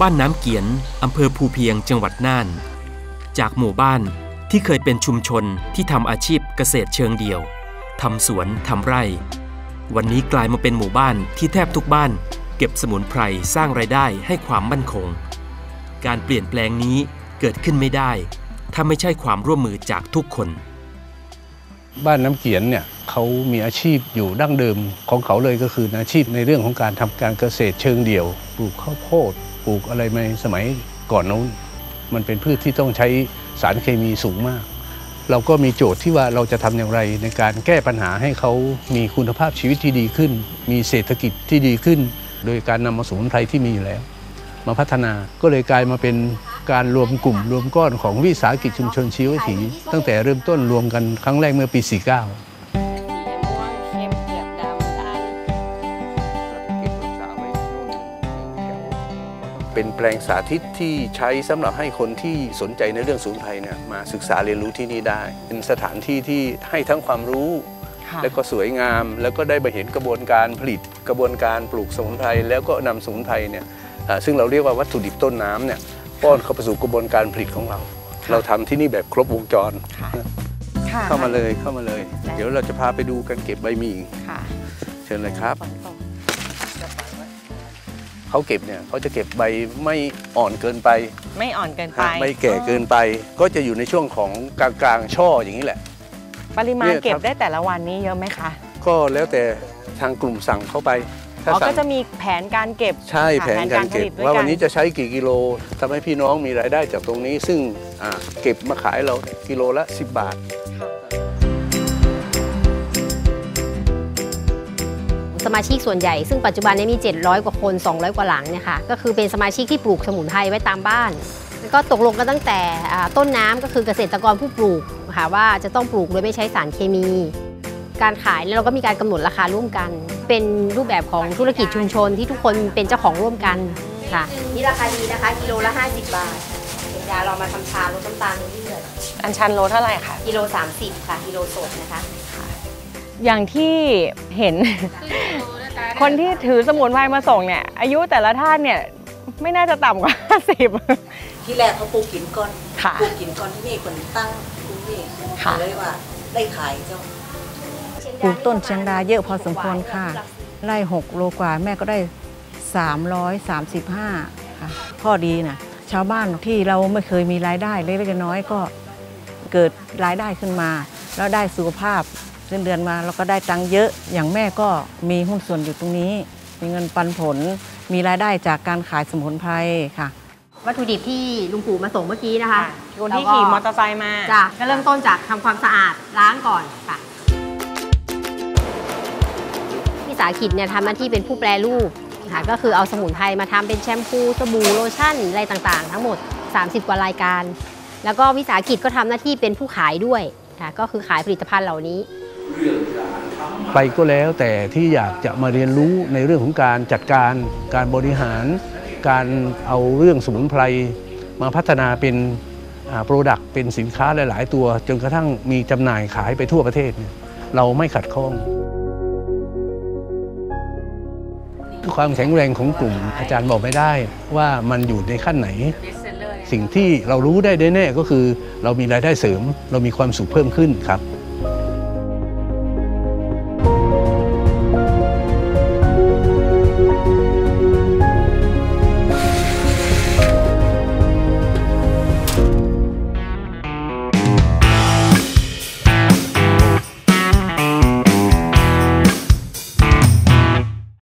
บ้านน้ำเกียนอำเภอภูเพียงจังหวัดน่าน จากหมู่บ้านที่เคยเป็นชุมชนที่ทำอาชีพเกษตรเชิงเดี่ยวทำสวนทำไร่ วันนี้กลายมาเป็นหมู่บ้านที่แทบทุกบ้าน เก็บสมุนไพรสร้างไรายได้ให้ความมั่นคง การเปลี่ยนแปลงนี้เกิดขึ้นไม่ได้ ถ้าไม่ใช่ความร่วมมือจากทุกคน บ้านน้ำเกียนเนี่ย เขามีอาชีพอยู่ดั้งเดิมของเขาเลยก็คืออาชีพในเรื่องของการทำการเกษตรเชิงเดี่ยว ปลูกข้าวโพดปลูกอะไรในสมัยก่อนนู้น มันเป็นพืชที่ต้องใช้สารเคมีสูงมาก เราก็มีโจทย์ที่ว่าเราจะทำอย่างไรในการแก้ปัญหาให้เขามีคุณภาพชีวิตที่ดีขึ้น มีเศรษฐกิจที่ดีขึ้น โดยการนำมาสมุนไพรที่มีอยู่แล้ว มาพัฒนาก็เลยกลายมาเป็นการรวมกลุ่มรวมก้อนของวิสาหกิจชุมชนชีววิถีตั้งแต่เริ่มต้นรวมกันครั้งแรกเมื่อปี 49 เป็นแปลงสาธิตที่ใช้สำหรับให้คนที่สนใจในเรื่องสมุนไพรเนี่ยมาศึกษาเรียนรู้ที่นี่ได้ เป็นสถานที่ที่ให้ทั้งความรู้ และก็สวยงามแล้วก็ได้ไปเห็นกระบวนการผลิตกระบวนการปลูกสมุนไพรแล้วก็นำสมุนไพรเนี่ยอ่าซึ่งเราเรียกว่าวัตถุดิบต้นน้ำเนี่ยป้อนเข้าไปสู่กระบวนการผลิตของเรา เราทำที่นี่แบบครบวงจรค่ะเข้ามาเลยเข้ามาเลย เดี๋ยวเราจะพาไปดูการเก็บใบหมี่ค่ะเชิญเลยครับ เขาเก็บเนี่ยเขาจะเก็บใบไม่อ่อนเกินไป ไม่อ่อนเกินไปฮะไม่แก่เกินไป ก็จะอยู่ในช่วงของกลางกลางๆช่ออย่างนี้แหละ ปริมาณเนี่ยครับเก็บได้แต่ละวันนี้เยอะไหมคะ ก็แล้วแต่ทางกลุ่มสั่งเข้าไปถ้าอ๋อสั่ก็งจะมีแผนการเก็บใช่ค่ะแผนการเก็บผลิตด้วยว่าวันนี้จะใช้กี่กิโลทำให้พี่น้องมีรายได้จากตรงนี้ ซึ่งอ่าเก็บมาขายเรากิโลละ 10 บาท สมาชิกส่วนใหญ่ ซึ่งปัจจุบันนี้มี 700 กว่าคน 200 กว่าหลังเนี่ยค่ะก็คือเป็นสมาชิกที่ปลูกสมุนไพรไว้ตามบ้าน แล้วก็ตกลงกันตั้งแต่อ่าต้นน้ำก็คือเกษตรกรผู้ปลูกค่ะว่าจะต้องปลูกโดยไม่ใช้สารเคมี การขายเนี่ยเราก็มีการกำหนดราคาร่วมกัน เป็นรูปแบบของธุรกิจชุมชนที่ทุกคนเป็นเจ้าของร่วมกันค่ะนี่ราคาดีนะคะกิโลละ 50 บาทเป็นยาเรามาทำชาลดน้ำตาลในเลือดอันชันโลเท่าไหร่คะกิโล30ค่ะกิโลสดนะคะ อย่างที่เห็น คนที่ถือสมุนไพรมาส่งเนี่ย อายุแต่ละท่านเนี่ย ไม่น่าจะต่ำกว่า50ที่แรกเขาปลูกกินก่อนค่ะปลูกกินก่อนที่นี่คนตั้งกรุงเทพค่ะ เลยว่าได้ขายเจ้าปลูกต้นเชียงดาเยอะพอสมควรค่ะไร่6โลกว่าแม่ก็ได้ 335 ค่ะ ข้อดีนะชาวบ้านที่เราไม่เคยมีรายได้เล็กๆน้อยๆก็เกิดรายได้ขึ้นมา แล้วได้สุขภาพ เดือนเดือนมาเราก็ได้ตังค์เยอะ อย่างแม่ก็มีหุ้นส่วนอยู่ตรงนี้ มีเงินปันผล มีรายได้จากการขายสมุนไพรค่ะ วัตถุดิบที่ลุงปู่มาส่งเมื่อกี้นะคะคนที่ขี่มอเตอร์ไซค์มาจ้ะก็เริ่มต้นจากทำความสะอาดล้างก่อนค่ะวิสาหกิจเนี่ยทำหน้าที่เป็นผู้แปรรูปค่ะก็คือเอาสมุนไพรมาทำเป็นแชมพูสบู่โลชั่นอะไรต่างๆ ทั้งหมด 30 กว่ารายการ แล้วก็วิสาหกิจก็ทำหน้าที่เป็นผู้ขายด้วยค่ะก็คือขายผลิตภัณฑ์เหล่านี้ ใครก็แล้วแต่ที่อยากจะมาเรียนรู้ในเรื่องของการจัดการ การบริหาร การเอาเรื่องสมุนไพรมาพัฒนาเป็นโปรดักต์เป็นสินค้าหลาย ๆ ตัว จนกระทั่งมีจำหน่ายขายไปทั่วประเทศ เราไม่ขัดข้อง ความแข็งแรงของกลุ่มอาจารย์บอกไม่ได้ว่ามันอยู่ในขั้นไหน สิ่งที่เรารู้ได้แน่ๆก็คือ เรามีรายได้เสริม เรามีความสุขเพิ่มขึ้นครับ